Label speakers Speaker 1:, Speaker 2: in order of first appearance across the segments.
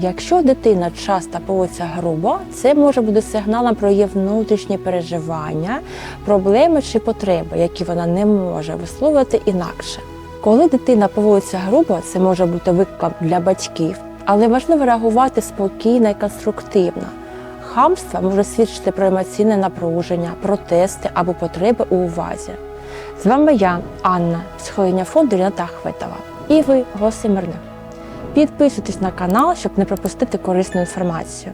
Speaker 1: Якщо дитина часто поводиться грубо, це може бути сигналом про її внутрішні переживання, проблеми чи потреби, які вона не може висловити інакше. Коли дитина поводиться грубо, це може бути викликом для батьків, але важливо реагувати спокійно і конструктивно. Хамство може свідчити про емоційне напруження, протести або потреби у увазі. З вами я, Анна, психологиня фонду Ріната Ахветова. І ви, гості Мирних. Підписуйтесь на канал, щоб не пропустити корисну інформацію.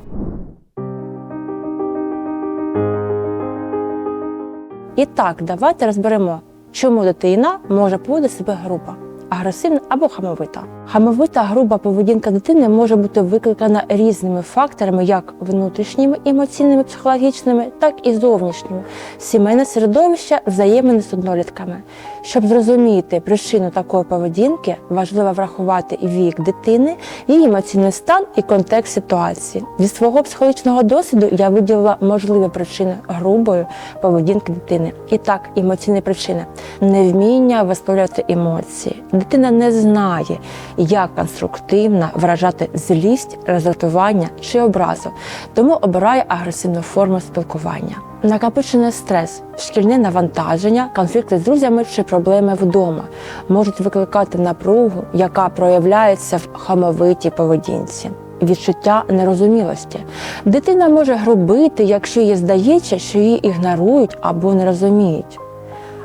Speaker 1: І так, давайте розберемо, чому дитина може поводити себе грубо, агресивно або хамовито. Хамовита груба поведінка дитини може бути викликана різними факторами, як внутрішніми емоційними, психологічними, так і зовнішніми, сімейне середовище, взаємини з однолітками. Щоб зрозуміти причину такої поведінки, важливо врахувати вік дитини, її емоційний стан і контекст ситуації. Зі свого психологічного досвіду я виділила можливі причини грубої поведінки дитини. І так, емоційні причини невміння висловлювати емоції. Дитина не знає, як конструктивно виражати злість, роздратування чи образу, тому обирає агресивну форму спілкування. Накопичений стрес, шкільне навантаження, конфлікти з друзями чи проблеми вдома можуть викликати напругу, яка проявляється в хамовитій поведінці. Відчуття нерозумілості. Дитина може грубити, якщо їй здається, що її ігнорують або не розуміють.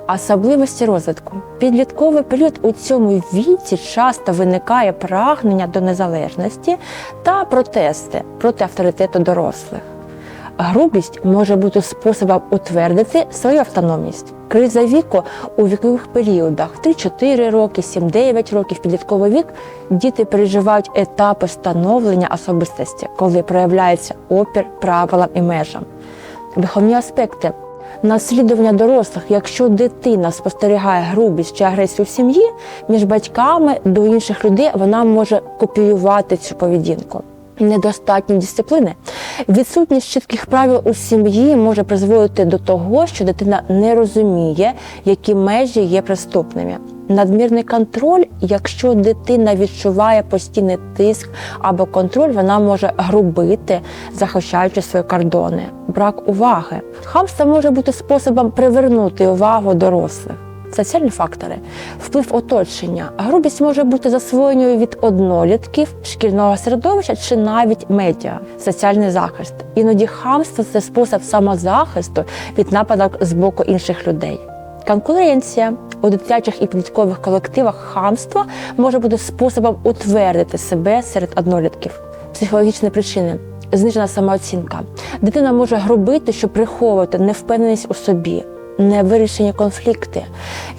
Speaker 1: Особливості розвитку. Підлітковий період у цьому віці часто виникає прагнення до незалежності та протести проти авторитету дорослих. Грубість може бути способом утвердити свою автономність. Криза віку у вікових періодах 3-4 роки, 7-9 років, підлітковий вік діти переживають етапи становлення особистості, коли проявляється опір правилам і межам. Виховні аспекти наслідування дорослих, якщо дитина спостерігає грубість чи агресію в сім'ї між батьками до інших людей, вона може копіювати цю поведінку. Недостатньо дисципліни. Відсутність чітких правил у сім'ї може призводити до того, що дитина не розуміє, які межі є преступними. Надмірний контроль, якщо дитина відчуває постійний тиск або контроль, вона може грубити, захищаючи свої кордони. Брак уваги. Хамство може бути способом привернути увагу дорослих. Соціальні фактори, вплив оточення. Грубість може бути засвоєною від однолітків, шкільного середовища чи навіть медіа, соціальний захист. Іноді хамство це спосіб самозахисту від нападок з боку інших людей. Конкуренція у дитячих і підліткових колективах хамство може бути способом утвердити себе серед однолітків. Психологічні причини. Знижена самооцінка. Дитина може грубити, щоб приховувати невпевненість у собі, невирішені конфлікти.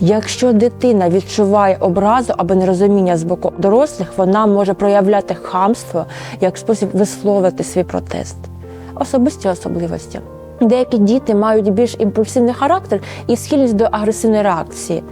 Speaker 1: Якщо дитина відчуває образу або нерозуміння з боку дорослих, вона може проявляти хамство як спосіб висловити свій протест. Особисті особливості. Деякі діти мають більш імпульсивний характер і схильність до агресивної реакції.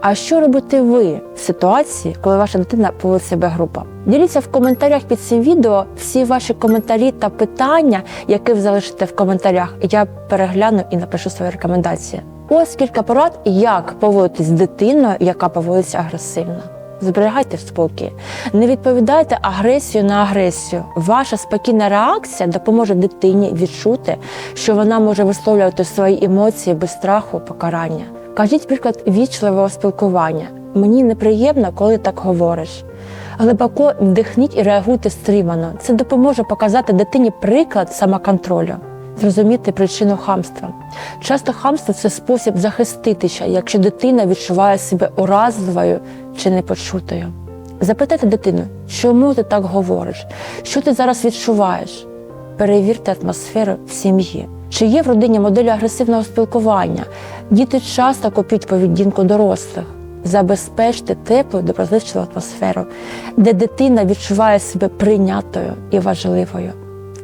Speaker 1: А що робите ви в ситуації, коли ваша дитина поводить себе група? Діліться в коментарях під цим відео всі ваші коментарі та питання, які ви залишите в коментарях. Я перегляну і напишу свої рекомендації. Ось кілька порад, як поводитись з дитиною, яка поводиться агресивно. Зберігайте спокій, не відповідайте агресію на агресію. Ваша спокійна реакція допоможе дитині відчути, що вона може висловлювати свої емоції без страху, покарання. Кажіть приклад вічливого спілкування. Мені неприємно, коли так говориш. Глибоко вдихніть і реагуйте стримано. Це допоможе показати дитині приклад самоконтролю, зрозуміти причину хамства. Часто хамство це спосіб захиститися, якщо дитина відчуває себе уразливою чи непочутою. Запитайте дитину, чому ти так говориш, що ти зараз відчуваєш. Перевірте атмосферу в сім'ї. Чи є в родині моделі агресивного спілкування? Діти часто копіють поведінку дорослих. Забезпечте теплу, доброзичливу атмосферу, де дитина відчуває себе прийнятою і важливою.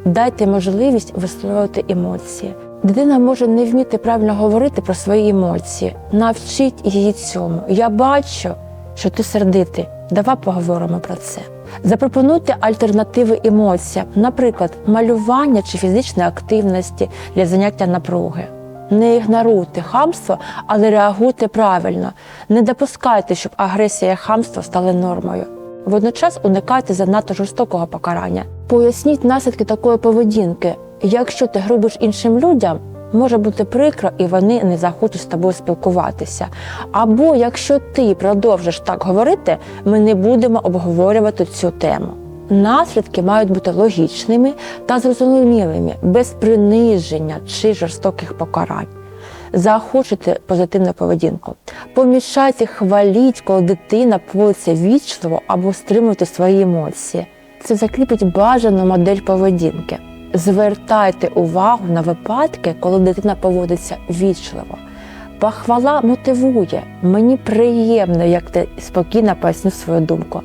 Speaker 1: Дайте можливість висловлювати емоції. Дитина може не вміти правильно говорити про свої емоції. Навчіть її цьому. Я бачу, що ти сердитий. Давай поговоримо про це. Запропонуйте альтернативи емоціям, наприклад, малювання чи фізичної активності для заняття напруги. Не ігноруйте хамство, але реагуйте правильно. Не допускайте, щоб агресія і хамство стали нормою. Водночас уникайте занадто жорстокого покарання. Поясніть наслідки такої поведінки. Якщо ти грубиш іншим людям, може бути прикро, і вони не захочуть з тобою спілкуватися. Або якщо ти продовжиш так говорити, ми не будемо обговорювати цю тему. Наслідки мають бути логічними та зрозумілими, без приниження чи жорстоких покарань. Заохочуйте позитивну поведінку. Помішайте, хваліть, коли дитина поводиться вічливо або стримуйте свої емоції. Це закріпить бажану модель поведінки. Звертайте увагу на випадки, коли дитина поводиться вічливо. Похвала мотивує. Мені приємно, як ти спокійно пояснив свою думку.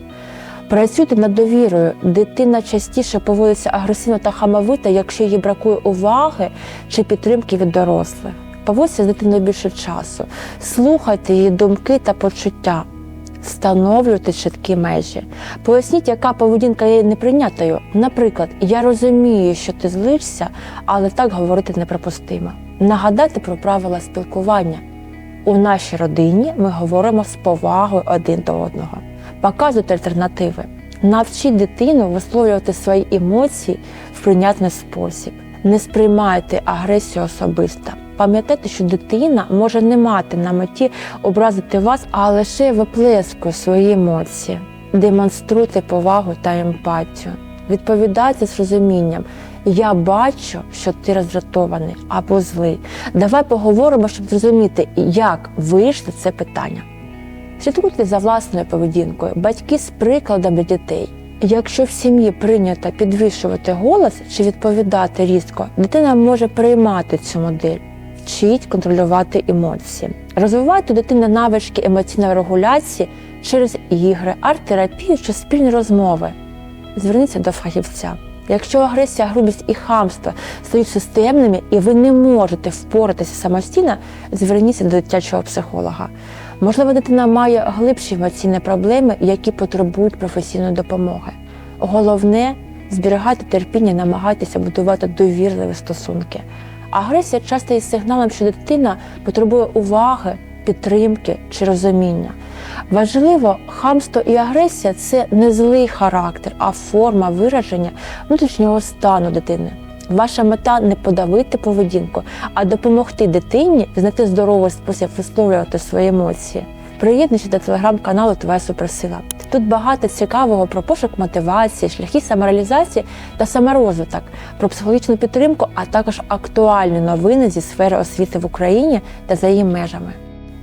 Speaker 1: Працюйте над довірою. Дитина частіше поводиться агресивно та хамовито, якщо їй бракує уваги чи підтримки від дорослих. Поводьте з дитиною більше часу, слухайте її думки та почуття, встановлюйте чіткі межі. Поясніть, яка поведінка є неприйнятою. Наприклад, я розумію, що ти злишся, але так говорити неприпустимо. Нагадайте про правила спілкування. У нашій родині ми говоримо з повагою один до одного. Показуйте альтернативи. Навчіть дитину висловлювати свої емоції в прийнятний спосіб. Не сприймайте агресію особисто. Пам'ятайте, що дитина може не мати на меті образити вас, а лише виплескує свої емоції. Демонструйте повагу та емпатію. Відповідайте з розумінням. Я бачу, що ти роздратований або злий. Давай поговоримо, щоб зрозуміти, як вирішити це питання. Слідкуйте за власною поведінкою, батьки з прикладом для дітей. Якщо в сім'ї прийнято підвищувати голос чи відповідати різко, дитина може приймати цю модель, вчить контролювати емоції. Розвивайте у дитини навички емоційної регуляції через ігри, арт-терапію чи спільні розмови. Зверніться до фахівця. Якщо агресія, грубість і хамство стають системними і ви не можете впоратися самостійно, зверніться до дитячого психолога. Можливо, дитина має глибші емоційні проблеми, які потребують професійної допомоги. Головне зберігати терпіння, намагайтеся будувати довірливі стосунки. Агресія часто є сигналом, що дитина потребує уваги, підтримки чи розуміння. Важливо, хамство і агресія це не злий характер, а форма вираження внутрішнього стану дитини. Ваша мета не подавити поведінку, а допомогти дитині знайти здоровий спосіб висловлювати свої емоції. Приєднуйтесь до телеграм-каналу Твоя суперсила. Тут багато цікавого про пошук мотивації, шляхи самореалізації та саморозвиток, про психологічну підтримку, а також актуальні новини зі сфери освіти в Україні та за її межами.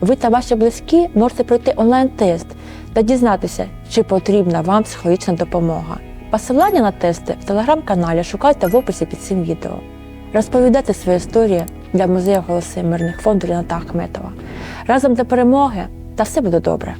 Speaker 1: Ви та ваші близькі можете пройти онлайн-тест та дізнатися, чи потрібна вам психологічна допомога. Посилання на тести в телеграм-каналі шукайте в описі під цим відео. Розповідайте свої історії для музею голоси мирних фонду Ріната Ахметова. Разом до перемоги та все буде добре.